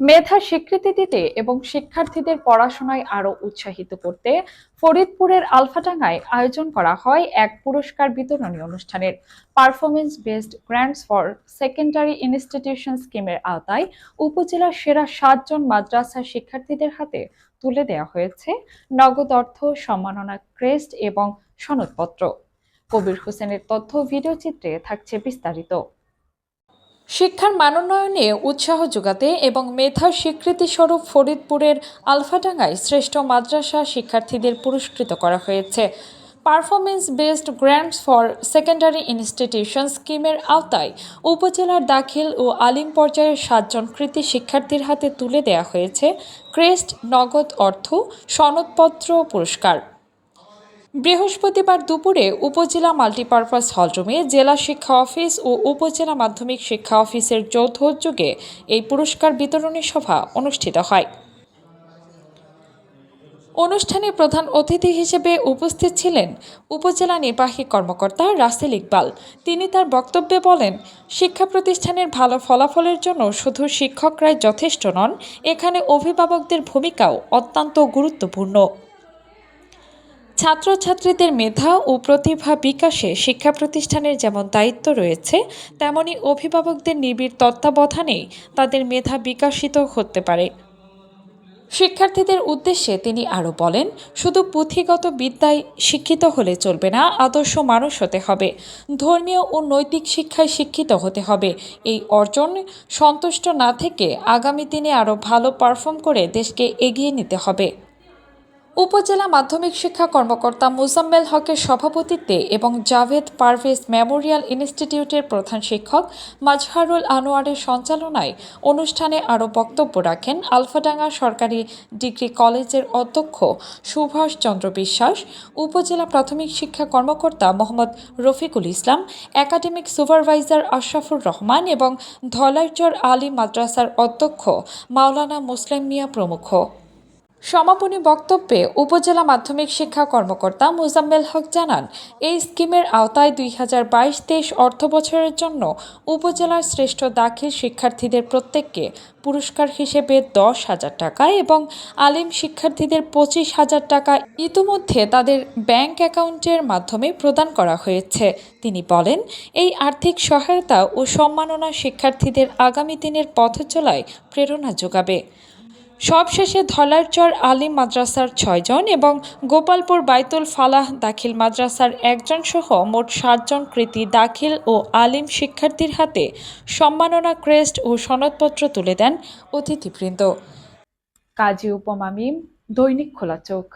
মেধা স্বীকৃতি দিতে এবং শিক্ষার্থীদের পড়াশোনায় আরও উৎসাহিত করতে ফরিদপুরের আলফাটাঙ্গায় আয়োজন করা হয় এক পুরস্কার বিতরণী অনুষ্ঠানের। Performance based grants for secondary institution স্কিমের আওতায় উপজেলার সেরা সাতজন মাদ্রাসা শিক্ষার্থীদের হাতে তুলে দেওয়া হয়েছে নগদ অর্থ, সম্মাননা ক্রেস্ট এবং সনদপত্র। কবির হোসেনের তথ্য ভিডিও চিত্রে থাকছে বিস্তারিত। শিক্ষার মানোন্নয়নে উৎসাহ যোগাতে এবং মেধার স্বীকৃতিস্বরূপ ফরিদপুরের আলফাডাঙ্গায় শ্রেষ্ঠ মাদ্রাসা শিক্ষার্থীদের পুরস্কৃত করা হয়েছে। Performance based grants for secondary institution স্কিমের আওতায় উপজেলার দাখিল ও আলিম পর্যায়ের সাতজন কৃতি শিক্ষার্থীর হাতে তুলে দেওয়া হয়েছে ক্রেস্ট, নগদ অর্থ, সনদপত্র, পুরস্কার। বৃহস্পতিবার দুপুরে উপজেলা মাল্টিপারপাস হলরুমে জেলা শিক্ষা অফিস ও উপজেলা মাধ্যমিক শিক্ষা অফিসের যৌথ উদ্যোগে এই পুরস্কার বিতরণী সভা অনুষ্ঠিত হয়। অনুষ্ঠানে প্রধান অতিথি হিসেবে উপস্থিত ছিলেন উপজেলা নির্বাহী কর্মকর্তা রাসেল ইকবাল। তিনি তার বক্তব্যে বলেন, শিক্ষা প্রতিষ্ঠানের ভালো ফলাফলের জন্য শুধু শিক্ষকরাই যথেষ্ট নন, এখানে অভিভাবকদের ভূমিকাও অত্যন্ত গুরুত্বপূর্ণ। ছাত্রছাত্রীদের মেধা ও প্রতিভা বিকাশে শিক্ষা প্রতিষ্ঠানের যেমন দায়িত্ব রয়েছে, তেমনি অভিভাবকদের নিবিড় তত্ত্বাবধানেই তাদের মেধা বিকাশিত হতে পারে। শিক্ষার্থীদের উদ্দেশ্যে তিনি আরও বলেন, শুধু পুঁথিগত বিদ্যায় শিক্ষিত হলে চলবে না, আদর্শ মানুষ হতে হবে। ধর্মীয় ও নৈতিক শিক্ষায় শিক্ষিত হতে হবে। এই অর্জন সন্তুষ্ট না থেকে আগামী দিনে আরও ভালো পারফর্ম করে দেশকে এগিয়ে নিতে হবে। উপজেলা মাধ্যমিক শিক্ষা কর্মকর্তা মুজাম্মেল হকের সভাপতিত্বে এবং জাভেদ পারভেজ মেমোরিয়াল ইনস্টিটিউটের প্রধান শিক্ষক মাজহারুল আনোয়ারের সঞ্চালনায় অনুষ্ঠানে আরও বক্তব্য রাখেন আলফাডাঙ্গা সরকারি ডিগ্রি কলেজের অধ্যক্ষ সুভাষ চন্দ্র বিশ্বাস, উপজেলা প্রাথমিক শিক্ষা কর্মকর্তা মোহাম্মদ রফিকুল ইসলাম, একাডেমিক সুপারভাইজার আশরাফুর রহমান এবং ধলাইচর আলী মাদ্রাসার অধ্যক্ষ মাওলানা মুসলিম মিয়া প্রমুখ। সমাপনী বক্তব্যে উপজেলা মাধ্যমিক শিক্ষা কর্মকর্তা মোজাম্মেল হক জানান, এই স্কিমের আওতায় দুই হাজার বাইশ তেইশ অর্থ বছরের জন্য উপজেলার শ্রেষ্ঠ দাখিল শিক্ষার্থীদের প্রত্যেককে পুরস্কার হিসেবে দশ হাজার টাকা এবং আলিম শিক্ষার্থীদের পঁচিশ হাজার টাকা ইতোমধ্যে তাদের ব্যাংক অ্যাকাউন্টের মাধ্যমে প্রদান করা হয়েছে। তিনি বলেন, এই আর্থিক সহায়তা ও সম্মাননা শিক্ষার্থীদের আগামী দিনের পথ চলায় প্রেরণা যোগাবে। সবশেষে ধলারচর আলী মাদ্রাসার ছয়জন এবং গোপালপুর বাইতুল ফালাহ দাখিল মাদ্রাসার একজন সহ মোট সাতজন কৃতি দাখিল ও আলিম শিক্ষার্থীর হাতে সম্মাননা ক্রেস্ট ও সনদপত্র তুলে দেন অতিথিবৃন্দ। কাজী উপমামিম দৈনিক খোলা চোখ।